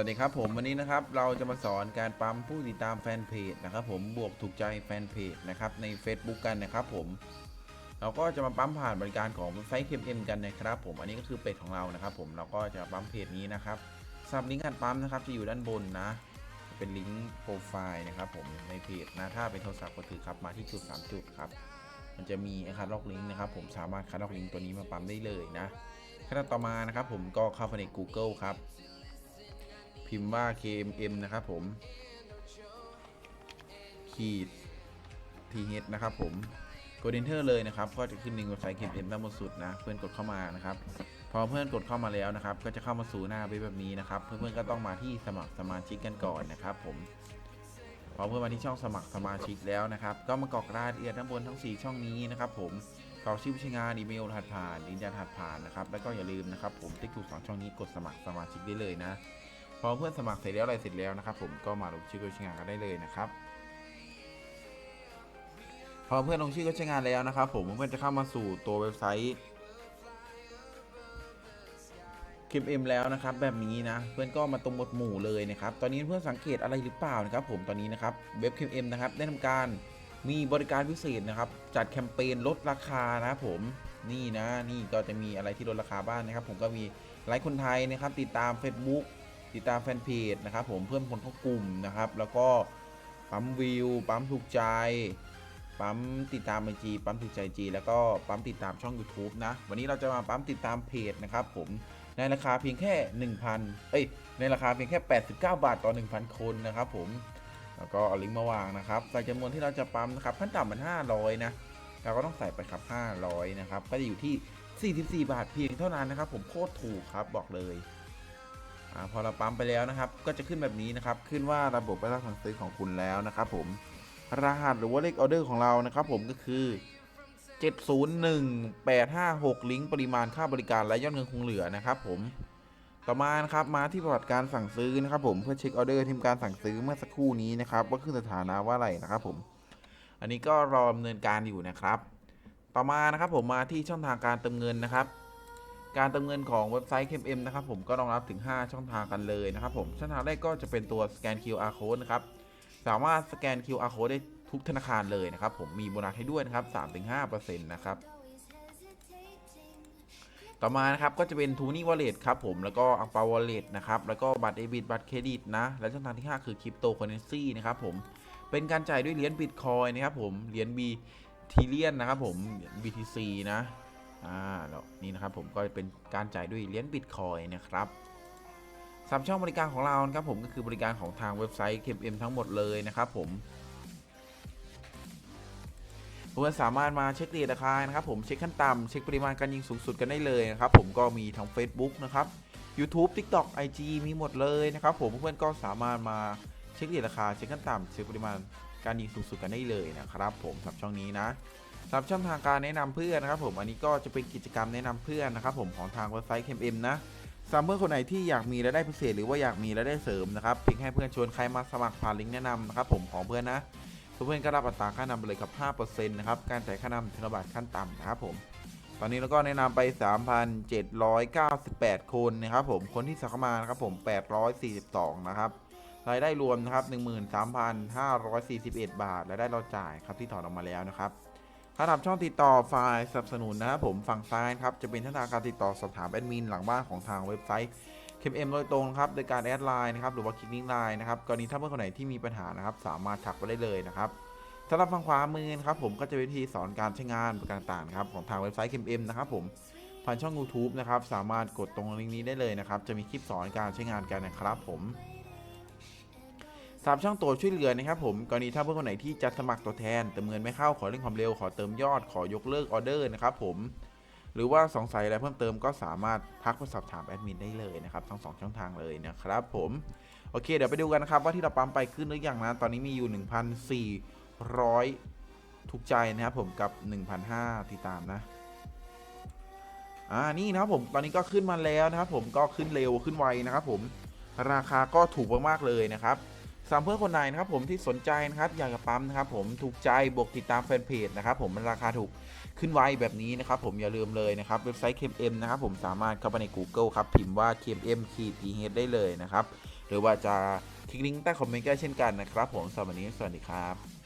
วัสดีครับผมวันนี้นะครับเราจะมาสอนการปั๊มผู้ติดตามแฟนเพจนะครับผมบวกถูกใจแฟนเพจนะครับใน Facebook กันนะครับผม เราก็จะมาปั๊มผ่านบริการของเว็บไซต์ KMM กันนะครับผมอันนี้ก็คือเพจของเรานะครับผมเราก็จะปั๊มเพจนี้นะครับสำหรับลิงก์การปั๊มนะครับจะอยู่ด้านบนนะเป็นลิงก์โปรไฟล์นะครับผมในเพจนะถ้าเป็นโทรศัพท์ก็ถือครับมาที่จุด 3 จุดครับมันจะมีคัดลอกลิงก์นะครับผมสามารถคัดลอกลิงก์ตัวนี้มาปั๊มได้เลยนะขั้นตอนต่อมานะครับผมก็เข้าไปใน Google ครับ พิมพ์ว่า KMM นะครับผม ขีด TH นะครับผมกด Enter เลยนะครับ ก็จะขึ้นลิงก์เว็บไซต์ KMM ด้านบนสุดนะ เพื่อนกดเข้ามานะครับ พอเพื่อนกดเข้ามาแล้วนะครับ ก็จะเข้ามาสู่หน้าเว็บแบบนี้นะครับ เพื่อนๆก็ต้องมาที่สมัครสมาชิกกันก่อนนะครับ ผมพอเพื่อนมาที่ช่องสมัครสมาชิกแล้วนะครับ ก็มากรอกรายละเอียดด้านบนทั้ง 4 ช่องนี้นะครับ ผมกรอกชื่อผู้ใช้งานอีเมลรหัสผ่านยืนยันรหัสผ่านนะครับ แล้วก็อย่าลืมนะครับ ผมติ๊กถูกสองช่องนี้กดสมัครสมาชิกได้เลยนะ พอเพื่อนสมัครเสร็จแล้วอะไรเสร็จแล้วนะครับ ผมก็มาลงชื่อผู้ใช้งานกันได้เลยนะครับ พอเพื่อนลงชื่อผู้ใช้งานแล้วนะครับ ผมเพื่อนจะเข้ามาสู่ตัวเว็บไซต์คิมเอ็มแล้วนะครับแบบนี้นะเพื่อนก็มาตรงหมวดหมู่เลยนะครับตอนนี้เพื่อนสังเกตอะไรหรือเปล่านะครับ ผมตอนนี้นะครับเว็บคิมเอ็มนะครับได้ทำการมีบริการพิเศษนะครับ จัดแคมเปญลดราคานะครับผมนี่นะนี่ก็จะมีอะไรที่ลดราคาบ้างนะครับ ผมก็มีไลค์คนไทยนะครับ ติดตาม Facebook ติดตามแฟนเพจนะครับผมเพิ่มคนเข้ากลุ่มนะครับ แล้วก็ปั๊มวิว ปั๊มถูกใจ ปั๊มติดตามไอจีปั๊มถูกใจจีแล้วก็ปั๊มติดตามช่อง YouTube นะ วันนี้เราจะมาปั๊มติดตามเพจนะครับผมในราคาเพียงแค่ 1,000 เอ้ย ในราคาเพียงแค่ 89 บาทต่อ 1,000 คนนะครับผม แล้วก็เอาลิงก์มาวางนะครับ ใส่จำนวนที่เราจะปั๊มนะครับขั้นต่ำมัน 500 นะ เราก็ต้องใส่ไปครับ 500 นะครับ ก็จะอยู่ที่ 44 บาทเพียงเท่านั้นนะครับ ผมโคตรถูกครับบอกเลย อาพอเราปั๊มไปแล้วนะครับ ก็จะขึ้นแบบนี้นะครับ ขึ้นว่าระบบไปรับสั่งซื้อของคุณแล้วนะครับผม รหัสหรือว่าเลขออเดอร์ของเรานะครับผมก็คือ 701856 ลิงก์ปริมาณค่าบริการและยอดเงินคงเหลือนะครับผมต่อมานะครับมาที่ประวัติการสั่งซื้อนะครับผมเพื่อเช็คออเดอร์ที่ทำการสั่งซื้อเมื่อสักครู่นี้นะครับว่าขึ้นสถานะว่าอะไรนะครับผม อันนี้ก็รอดำเนินการอยู่นะครับ ต่อมานะครับผมมาที่ช่องทางการเติมเงินนะครับ การเติมเงินของเว็บไซต์ KMM นะครับผมก็รองรับถึง 5 ช่องทางกันเลยนะครับผมช่องทางแรกก็จะเป็นตัวสแกน QR code นะครับสามารถสแกน QR code ได้ทุกธนาคารเลยนะครับผมมีโบนัสให้ด้วยนะครับ 3-5%นะครับต่อมานะครับก็จะเป็นทูนี่วอลเล็ตครับผมแล้วก็อังเปาวอลเล็ตนะครับแล้วก็บัตรเดบิตบัตรเครดิตนะและช่องทางที่ 5 คือคริปโตเคอเรนซีนะครับผมเป็นการจ่ายด้วยเหรียญบิตคอยนะครับผมเหรียญบีทีเลียนนะครับผม BTC นะ อ่าแล้วนี่นะครับผมก็เป็นการจ่ายด้วยเหรียญบิตคอยนะครับสามช่องบริการของเราครับผมก็คือบริการของทางเว็บไซต์ KMM ทั้งหมดเลยนะครับผมเพื่อนสามารถมาเช็คเรทราคานะครับผมเช็คขั้นต่ำเช็คปริมาณการยิงสูงสุดกันได้เลยนะครับผมก็มีทั้ง Facebook นะครับ YouTube TikTok IG มีหมดเลยนะครับผมเพื่อนก็สามารถมาเช็คเรทราคาเช็คขั้นต่ำเช็คปริมาณการยิงสูงสุดกันได้เลยนะครับผมสำหรับช่องนี้นะ สำหรับช่องทางการแนะนำเพื่อนนะครับผมอันนี้ก็จะเป็นกิจกรรมแนะนำเพื่อนนะครับผมของทางเว็บไซต์ KMM นะสำหรับเพื่อนคนไหนที่อยากมีรายได้พิเศษหรือว่าอยากมีรายได้เสริมนะครับเพียงให้เพื่อนชวนใครมาสมัครผ่านลิงก์แนะนำนะครับผมของเพื่อนนะเพื่อนก็รับอัตราค่านำไปเลยกับ 5%นะครับการจ่ายค่านำธนบัตรขั้นต่ำนะครับผมตอนนี้เราก็แนะนำไป 3,798 คนนะครับผมคนที่สักเข้ามานะครับผม842 นะครับรายได้รวมนะครับ13,541 บาทรายได้เราจ่ายครับที่ถอนออกมาแล้วนะครับ ถ้าทำช่องติดต่อฝ่ายสนับสนุนนะครับผมฝั่งซ้ายครับจะเป็นช่องทางการติดต่อสอบถามแอดมินหลังบ้านของทางเว็บไซต์ KM โดยตรงครับโดยการแอดไลน์นะครับหรือว่าคลิกลิงก์ไลน์นะครับกรณีถ้าเพื่อนคนไหนที่มีปัญหานะครับสามารถทักไปได้เลยนะครับสำหรับฝั่งขวามือนะครับผมก็จะเป็นวิธีสอนการใช้งานต่างๆครับของทางเว็บไซต์ KM นะครับผมผ่านช่อง YouTube นะครับสามารถกดตรงลิงก์นี้ได้เลยนะครับจะมีคลิปสอนการใช้งานกันนะครับผม สามช่องตัวช่วยเหลือนะครับผมกรณีถ้าเพื่อนคนไหนที่จะสมัครตัวแทนเติมเงินไม่เข้าขอเร่งความเร็วขอเติมยอดขอยกเลิกออเดอร์นะครับผมหรือว่าสงสัยอะไรเพิ่มเติมก็สามารถทักไปสอบถามแอดมินได้เลยนะครับทั้งสองช่องทางเลยนะครับผมโอเค เดี๋ยวไปดูกันนะครับว่าที่เราปั๊มไปขึ้นหรือยังนะตอนนี้มีอยู่ 1,400 ทุกใจนะครับผมกับ 1,500ที่ตามนะอ่านี่นะครับผมตอนนี้ก็ขึ้นมาแล้วนะครับผมก็ขึ้นเร็วขึ้นไวนะครับผมราคาก็ถูกมากๆเลยนะครับ สามเพื่อนคนไหนนะครับผมที่สนใจนะครับอยากจะปั๊มนะครับผมถูกใจบวกติดตามแฟนเพจนะครับผมมันราคาถูกขึ้นไวแบบนี้นะครับผมอย่าลืมเลยนะครับเว็บไซต์ KMM นะครับผมสามารถเข้าไปใน Google ครับพิมพ์ว่า KMM ขีด PH ได้เลยนะครับหรือว่าจะคลิกลิงก์ใต้คอมเมนต์ก็ได้เช่นกันนะครับผมสำหรับวันนี้สวัสดีครับ